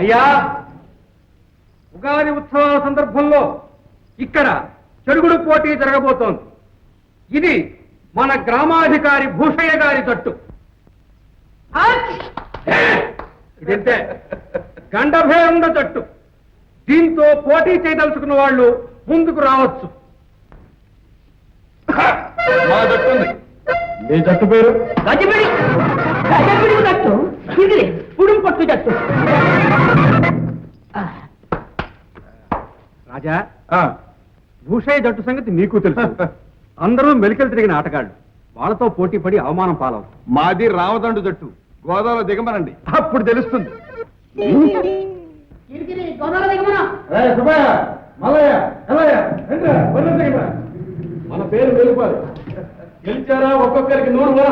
అయ్యా ఉగాది ఉత్సవాల సందర్భంలో ఇక్కడ చెడుగుడు పోటీ జరగబోతోంది. ఇది మన గ్రామాధికారి భూషయ్య గారి జట్టు. ఇదంతే? గండభేరుండ జట్టు. దీంతో పోటీ చేయదలుచుకున్న వాళ్ళు ముందుకు రావచ్చు. మా జట్టు ఉంది. మీ జట్టు పేరు? గజబిడి. గజబిడి జట్టు. ఇది పుడుం పట్టు జట్టు రాజా భూషయ్య జట్టు సంగతి నీకు తెలుసు. అందరూ మెలికలు తిరిగిన ఆటగాళ్ళు. వాళ్ళతో పోటీ పడి అవమానం పాలవు. మాది రామదండు జట్టు. గోదావరి దిగమనండి. అప్పుడు తెలుస్తుంది. మన పేరు వెలుపాలి. గెలిచారా ఒక్కొక్కరికి నూరు వరహాలు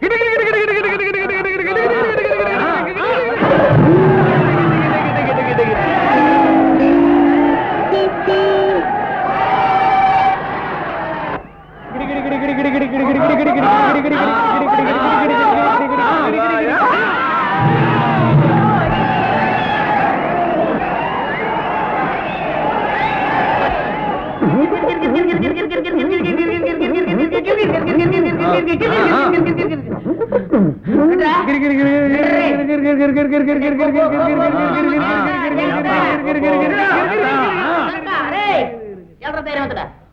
கிடி கிடி கிடி கிடி கிடி கிடி கிடி கிடி கிடி கிடி கிடி கிடி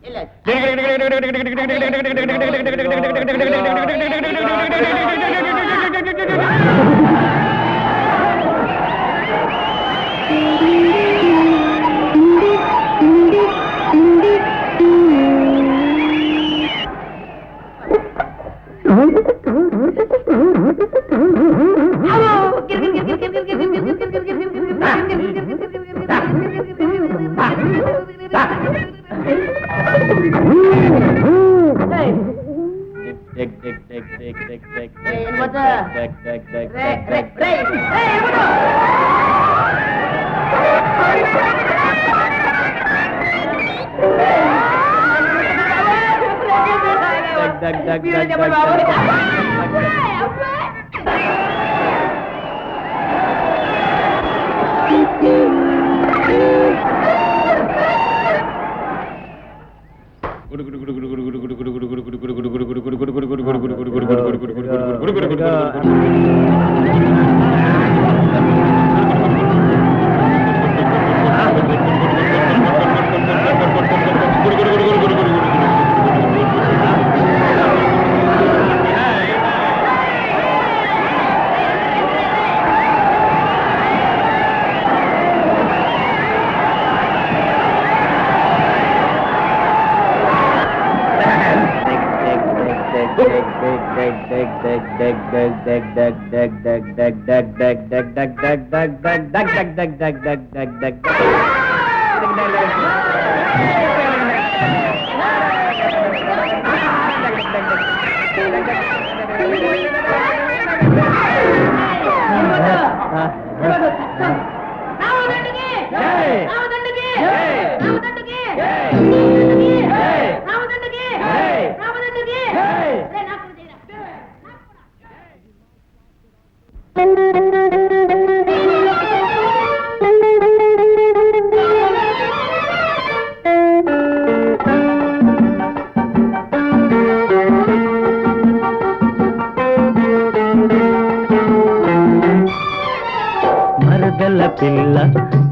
இல்ல ధైర్యవంతుడా వెళ్ళు. రామదండుకి! Yeah.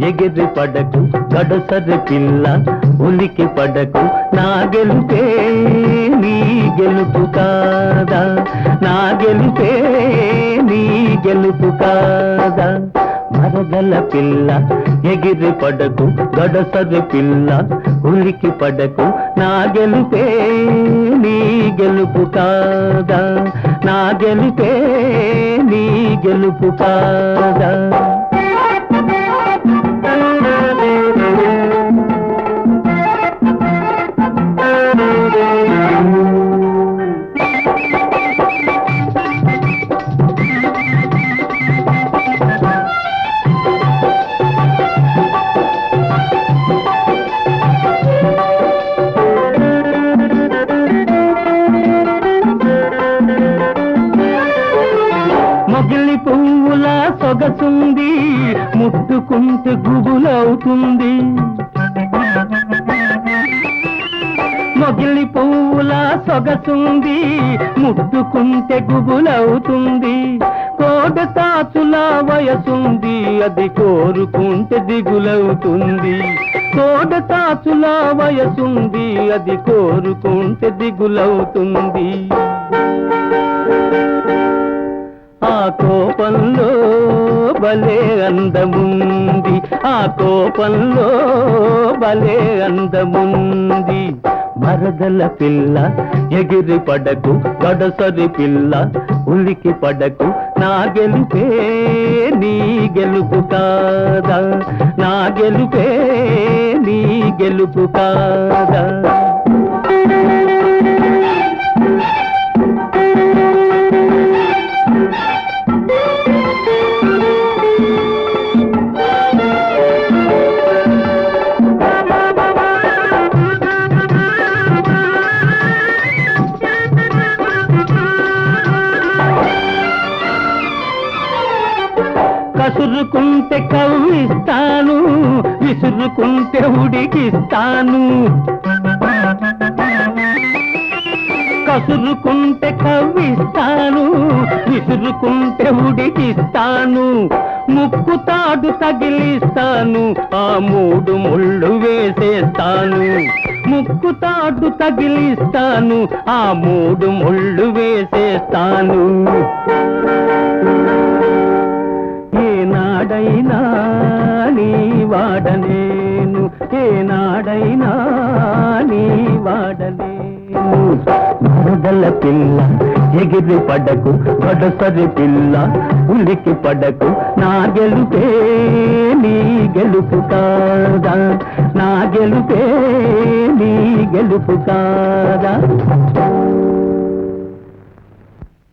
ఎగిరి పడకు గడసరి పిల్ల ఉలికి పడకు. నా గెలుపే నీ గెలుపు కాదా? నా గెలుపే నీ గెలుపు కాదా? మరగల పిల్ల ఎగిరి పడకు గడసరి పిల్ల ఉలికి పడకు. నా గెలుపే నీ గెలుపు కాదా? నా గెలుపే నీ గెలుపు కాదా? ముట్టుకుంటే గుబులవుతుంది. మొగిలి పువ్వుల సొగసుంది ముట్టుకుంటే గుబులవుతుంది. కోట తాచుల వయసుంది అది కోరుకుంటే దిగులవుతుంది. కోడ తాచుల వయసుంది అది కోరుకుంటే దిగులవుతుంది. ఆ కోపంలో భలే అందముంది. ఆ కోపంలో భలే అందముంది. మరదల పిల్ల ఎగిరి పడకు గడసరి పిల్ల ఉలికి పడకు నా గెలుపే నీ గెలుపు కాదా? నా గెలుపే నీ గెలుపు కాదా? విసురుకుంటే కవ్విస్తాను విసురుకుంటే ఉడికిస్తాను. కసురుకుంటే కవ్విస్తాను విసురుకుంటే ఉడికిస్తాను. ముక్కు తాడు తగిలిస్తాను ఆ మూడు ముళ్ళు వేసేస్తాను. ముక్కు తాడు తగిలిస్తాను ఆ మూడు ముళ్ళు వేసేస్తాను. వాడలేను ఏనాడైనా నీ వాడలేను. మరదల పిల్ల ఎగిరి పడకు గడసరి పిల్ల ఉలికి పడకు నా గెలుపే నీ గెలుపు కాదా? నా గెలుపే నీ గెలుపు కాదా?